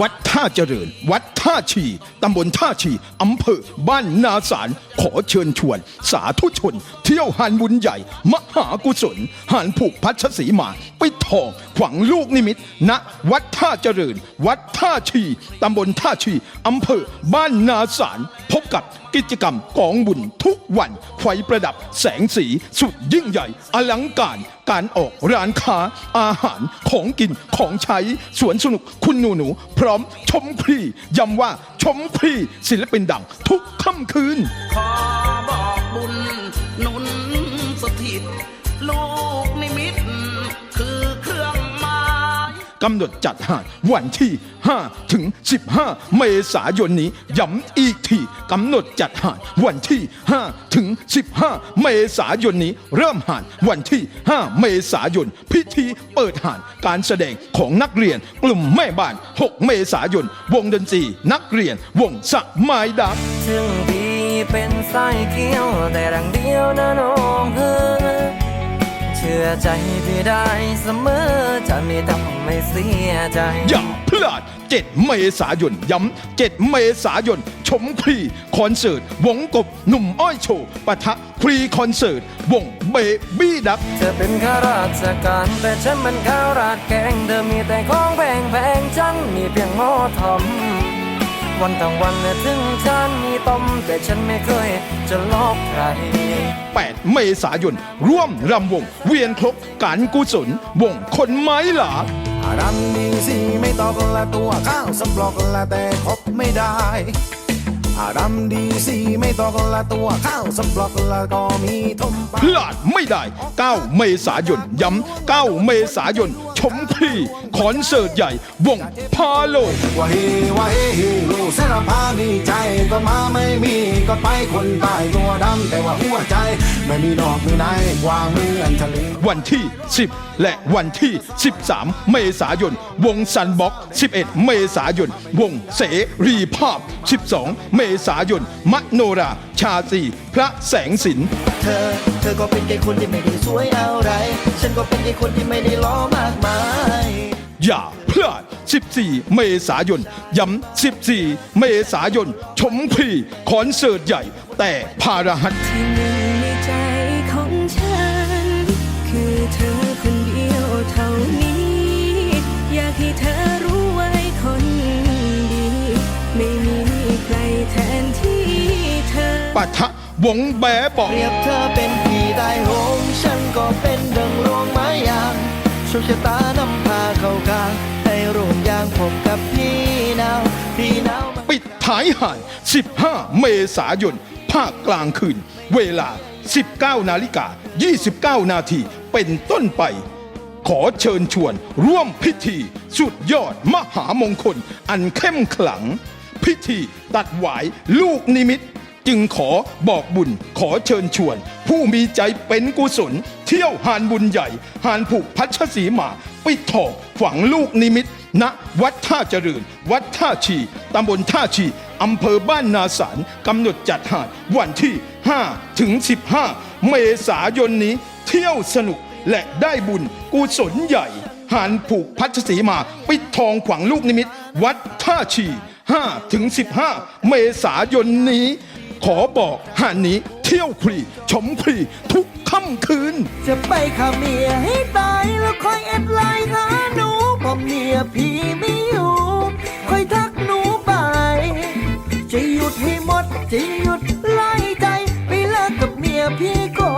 วัดท่าเจริญ วัดท่าชีตำบลท่าชีอำเภอบ้านนาสารขอเชิญชวน สาธุชน เที่ยวหานบุญใหญ่ มหากุศลหานผูกพัชสีมาปิดทองขวังลูกนิมิตณวัดท่าเจริญ วัดท่าชีตำบลท่าชีอำเภอบ้านนาสาร กับกิจกรรมกองบุญทุกวัน ไฟประดับแสงสีสุดยิ่งใหญ่ อลังการ การออกร้านค้า อาหารของกินของใช้ สวนสนุกคุณหนูหนู พร้อมชมฟรีย้ำว่าชมฟรีศิลปินดังทุกค่ำคืน ขอบอกบุญหนุนสถิตลูก กำหนดจัดหาวันที่ 5 ถึง 15 เมษายนนี้ย้ำอีกทีกำหนดจัดหาวันที่ 5 ถึง 15 เมษายนนี้ เริ่มหาดวันที่ 5 เมษายน พิธีเปิดหาดการแสดงของนักเรียน กลุ่มแม่บ้าน 6 เมษายน วงดนตรีนักเรียน วงสะไม้ดักถึงพี่เป็นสายเกี้ยวแต่ดังเดียวนะน้อง อใจพี่ได้เสมอ จะไม่ทำให้เสียใจ อย่าพลาด 7 เมษายน ย้ำ 7 เมษายน ชมฟรีคอนเสิร์ต วงกบ หนุ่มอ้อยโชว์ปะทะฟรีคอนเสิร์ต วงเบบี้ดัก เธอเป็นข้าราชการ แต่ฉันมันข้าวราดแกง เธอมีแต่ของแพงแพงๆฉันมีเพียงหม้อทอม วันทั้งวันเนี่ยถึงฉันมีต้มแต่ฉันไม่เคยจะลอกใคร 8 เมษายน ร่วมรำวง เวียนครบการกุศลวงคนไม้หลาอาดำดีสิไม่ตอกละตัวข้าวสำปลอกละแต่คบไม่ได้อาดำดีสิไม่ตอกละตัวข้าวสำปลอกละก็มีทมไปพลาดไม่ได้ 9 เมษายนย้ำ9 เมษายน ชมฟรีคอนเสิร์ตใหญ่วงพาโลว่าเฮว่าเฮเฮลูกเสนพามีใจก็มาไม่มีก็ไปคนตายตัวดำแต่ว่าหัวใจ ไม่มีดอกมีนายกวางเหมือนทะเลวันที่ 10 และวันที่ 13 เมษายน วงซันบ็อก 11 เมษายน วงเสรีภาพ 12 เมษายนมโนรา ชาตรีพระแสงสินเธ อ เธอก็เป็นแค่คนที่ไม่ได้สวยอะไร ฉันก็เป็นแค่คนที่ไม่ได้ล้อมากมาย อย่าพลาด 14 เมษายน ย้ำ 14 เมษายน ชมฟรีคอนเสิร์ตใหญ่ แต่พาราหัส ที่หนึ่งในใจของฉัน คือเธอคนเดียวเท่านี้ อยากให้เธอรู้ไว้คนดี ไม่มีใครแทนที่เธอ ปะทะ วงแบบอกเรียบเธอเป็นพี่ใต้หงฉันก็เป็นดังรวงไม้ยางโชคชะตานำพาเข้ากลางให้ร่วมยางผมกับพี่นาวพี่นาวมาปิดท้ายห่าน 15 เมษายน ภาคกลางคืน เวลา 19 นาฬิกา 29 นาทีเป็นต้นไป ขอเชิญชวนร่วมพิธี สุดยอดมหามงคล อันเข้มขลัง พิธีตัดหวายลูกนิมิต จึงขอบอกบุญขอเชิญชวน ผู้มีใจเป็นกุศล เที่ยวหานบุญใหญ่ หานผูกพัชสีมา ปิดทองฝังลูกนิมิตณวัดท่าเจริญ วัดท่าชีตำบลท่าชีอำเภอบ้านนาสารกำหนดจัดหาดวันที่ 5 ถึง 15 เมษายนนี้ เที่ยวสนุกและได้บุญกุศลใหญ่ หานผูกพัชสีมา ปิดทองขวังลูกนิมิต วัดท่าชี5ถึง15 เมษายนนี้ ขอบอกหานนี้เที่ยวครีชมครีทุกค่ำคืน จะไปขาเมียให้ตายแล้วคอยแอดไล่หาหนูพอเมียพี่ไม่อยู่คอยทักหนูไป จะหยุดให้หมด จะหยุดไล่ใจ ไปเลิกกับเมียพี่ก่อน